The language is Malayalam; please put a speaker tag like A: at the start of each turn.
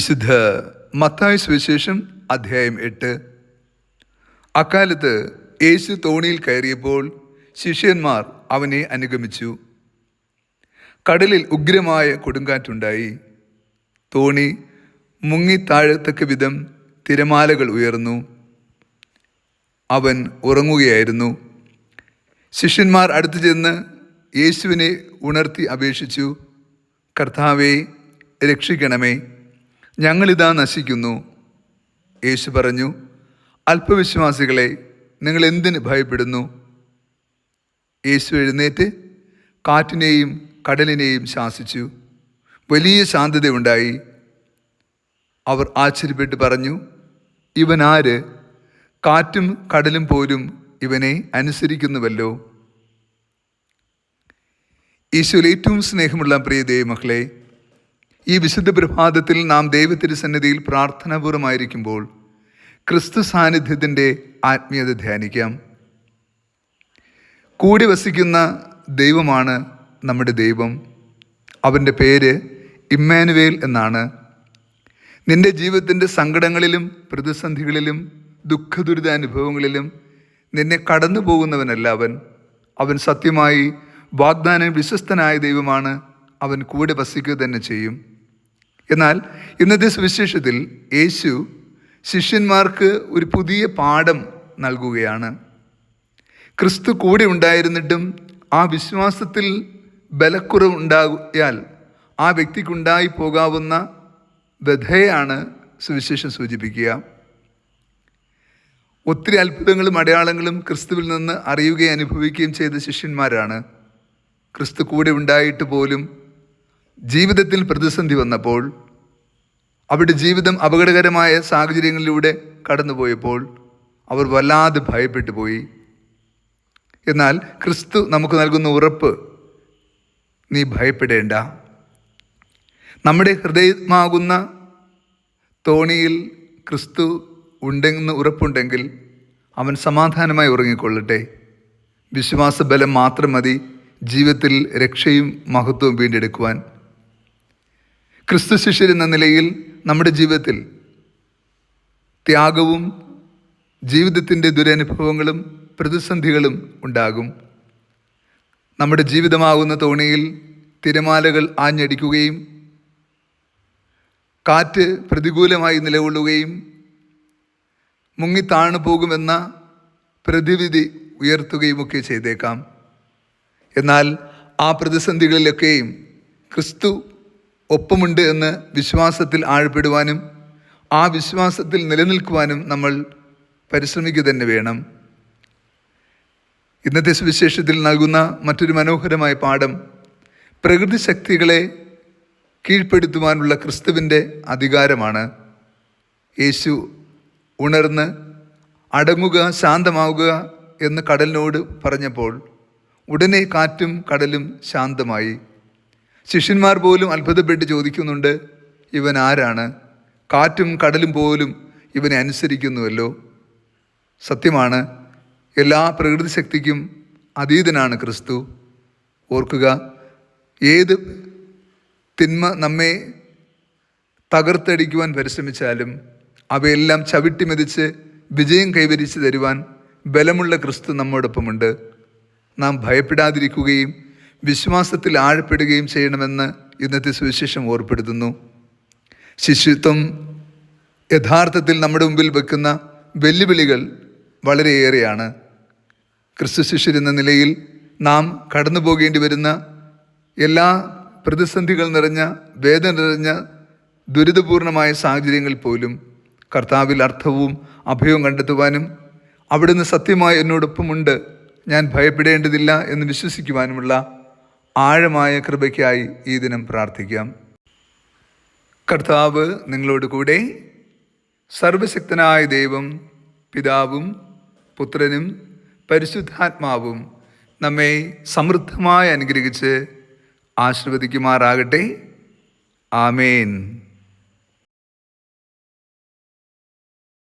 A: വിശുദ്ധ മത്തായ സുവിശേഷം അധ്യായം എട്ട്. അക്കാലത്ത് യേശു തോണിയിൽ കയറിയപ്പോൾ ശിഷ്യന്മാർ അവനെ അനുഗമിച്ചു. കടലിൽ ഉഗ്രമായ കൊടുങ്കാറ്റുണ്ടായി. തോണി മുങ്ങി താഴത്തക്ക വിധം തിരമാലകൾ ഉയർന്നു. അവൻ ഉറങ്ങുകയായിരുന്നു. ശിഷ്യന്മാർ അടുത്തു ചെന്ന് യേശുവിനെ ഉണർത്തി അപേക്ഷിച്ചു കർത്താവെ രക്ഷിക്കണമേ. ഞങ്ങളിതാ നശിക്കുന്നു. യേശു പറഞ്ഞു അല്പവിശ്വാസികളെ നിങ്ങൾ എന്തിന് ഭയപ്പെടുന്നു? യേശു എഴുന്നേറ്റ് കാറ്റിനെയും കടലിനെയും ശാസിച്ചു. വലിയ ശാന്തത ഉണ്ടായി അവർ ആശ്ചര്യപ്പെട്ട് പറഞ്ഞു ഇവൻ ആര് കാറ്റും കടലും പോലും ഇവനെ അനുസരിക്കുന്നുവല്ലോ. ഈശോയിൽ ഏറ്റവും സ്നേഹമുള്ള പ്രിയ ദൈവമക്കളെ ഈ വിശുദ്ധ പ്രഭാതത്തിൽ നാം ദൈവത്തിരുസന്നിധിയിൽ പ്രാർത്ഥനാപൂർവമായിരിക്കുമ്പോൾ ക്രിസ്തു സാന്നിധ്യത്തിന്റെ ആത്മീയത ധ്യാനിക്കാം. കൂടി വസിക്കുന്ന ദൈവമാണ് നമ്മുടെ ദൈവം. അവന്റെ പേര് ഇമ്മാനുവേൽ എന്നാണ്. നിന്റെ ജീവിതത്തിന്റെ സങ്കടങ്ങളിലും പ്രതിസന്ധികളിലും ദുഃഖദുരിത അനുഭവങ്ങളിലും നിന്നെ കടന്നു പോകുന്നവനല്ല അവൻ. അവൻ സത്യമായി വാഗ്ദാനം വിശ്വസ്തനായ ദൈവമാണ്. അവൻ കൂടെ വസിക്കുക തന്നെ ചെയ്യും. എന്നാൽ ഇന്നത്തെ സുവിശേഷത്തിൽ യേശു ശിഷ്യന്മാർക്ക് ഒരു പുതിയ പാഠം നൽകുകയാണ്. ക്രിസ്തു കൂടെ ഉണ്ടായിരുന്നിട്ടും ആ വിശ്വാസത്തിൽ ബലക്കുറവ് ഉണ്ടായാൽ ആ വ്യക്തിക്കുണ്ടായി പോകാവുന്ന വ്യഥയാണ് സുവിശേഷം സൂചിപ്പിക്കുക. ഒത്തിരി അത്ഭുതങ്ങളും അടയാളങ്ങളും ക്രിസ്തുവിൽ നിന്ന് അറിയുകയും അനുഭവിക്കുകയും ചെയ്ത ശിഷ്യന്മാരാണ്. ക്രിസ്തു കൂടെ ഉണ്ടായിട്ട് പോലും ജീവിതത്തിൽ പ്രതിസന്ധി വന്നപ്പോൾ അവരുടെ ജീവിതം അപകടകരമായ സാഹചര്യങ്ങളിലൂടെ കടന്നുപോയപ്പോൾ അവർ വല്ലാതെ ഭയപ്പെട്ടു പോയി. എന്നാൽ ക്രിസ്തു നമുക്ക് നൽകുന്ന ഉറപ്പ് നീ ഭയപ്പെടേണ്ട. നമ്മുടെ ഹൃദയമാകുന്ന തോണിയിൽ ക്രിസ്തു ഉണ്ടെന്ന് ഉറപ്പുണ്ടെങ്കിൽ അവൻ സമാധാനമായി ഉറങ്ങിക്കൊള്ളട്ടെ. വിശ്വാസബലം മാത്രം മതി ജീവിതത്തിൽ രക്ഷയും മഹത്വവും വീണ്ടെടുക്കുവാൻ. ക്രിസ്തു ശിഷ്യരെന്ന നിലയിൽ നമ്മുടെ ജീവിതത്തിൽ ത്യാഗവും ജീവിതത്തിന്റെ ദുരനുഭവങ്ങളും പ്രതിസന്ധികളും ഉണ്ടാകും. നമ്മുടെ ജീവിതമാകുന്ന തോണിയിൽ തിരമാലകൾ ആഞ്ഞടിക്കുകയും കാറ്റ് പ്രതികൂലമായി നിലകൊള്ളുകയും മുങ്ങി താണു പോകുമെന്ന പ്രതിവിധി ഉയർത്തുകയുമൊക്കെ ചെയ്തേക്കാം. എന്നാൽ ആ പ്രതിസന്ധികളിലൊക്കെയും ക്രിസ്തു ഒപ്പമുണ്ട് എന്ന് വിശ്വാസത്തിൽ ആഴപ്പെടുവാനും ആ വിശ്വാസത്തിൽ നിലനിൽക്കുവാനും നമ്മൾ പരിശ്രമിക്കുക തന്നെ വേണം. ഇന്നത്തെ സുവിശേഷത്തിൽ നൽകുന്ന മറ്റൊരു മനോഹരമായ പാഠം പ്രകൃതി ശക്തികളെ കീഴ്പ്പെടുത്തുവാനുള്ള ക്രിസ്തുവിന്റെ അധികാരമാണ്. യേശു ഉണർന്ന് അടങ്ങുക ശാന്തമാവുക എന്ന് കടലിനോട് പറഞ്ഞപ്പോൾ ഉടനെ കാറ്റും കടലും ശാന്തമായി. ശിഷ്യന്മാർ പോലും അത്ഭുതപ്പെട്ട് ചോദിക്കുന്നുണ്ട് ഇവൻ ആരാണ്? കാറ്റും കടലും പോലും ഇവനെ അനുസരിക്കുന്നുവല്ലോ? സത്യമാണ് എല്ലാ പ്രകൃതി ശക്തിക്കും അതീതനാണ് ക്രിസ്തു. ഓർക്കുക ഏത് തിന്മ നമ്മെ തകർത്തടിക്കുവാൻ പരിശ്രമിച്ചാലും അവയെല്ലാം ചവിട്ടി മെതിച്ച് വിജയം കൈവരിച്ച് തരുവാൻ ബലമുള്ള ക്രിസ്തു നമ്മോടൊപ്പമുണ്ട്. നാം ഭയപ്പെടാതിരിക്കുകയും വിശ്വാസത്തിൽ ആഴപ്പെടുകയും ചെയ്യണമെന്ന് ഇന്നത്തെ സുവിശേഷം ഓർപ്പെടുത്തുന്നു. ശിശുത്വം യഥാർത്ഥത്തിൽ നമ്മുടെ മുമ്പിൽ വെക്കുന്ന വെല്ലുവിളികൾ വളരെയേറെയാണ്. ക്രിസ്തു ശിഷ്യരെന്ന നിലയിൽ നാം കടന്നു പോകേണ്ടി വരുന്ന എല്ലാ പ്രതിസന്ധികൾ നിറഞ്ഞ വേദന നിറഞ്ഞ ദുരിതപൂർണമായ സാഹചര്യങ്ങൾ പോലും കർത്താവിൽ അർത്ഥവും അഭയവും കണ്ടെത്തുവാനും അവിടുന്ന് സത്യമായി എന്നോടൊപ്പമുണ്ട്. ഞാൻ ഭയപ്പെടേണ്ടതില്ല എന്ന് വിശ്വസിക്കുവാനുമുള്ള ആഴമായ കൃപയ്ക്കായി ഈ ദിനം പ്രാർത്ഥിക്കാം. കർത്താവ് നിങ്ങളോട് കൂടെ സർവശക്തനായ ദൈവം പിതാവും പുത്രനും പരിശുദ്ധാത്മാവും നമ്മെ സമൃദ്ധമായി അനുഗ്രഹിച്ച് ആശീർവദിക്കുമാറാകട്ടെ. ആമേൻ.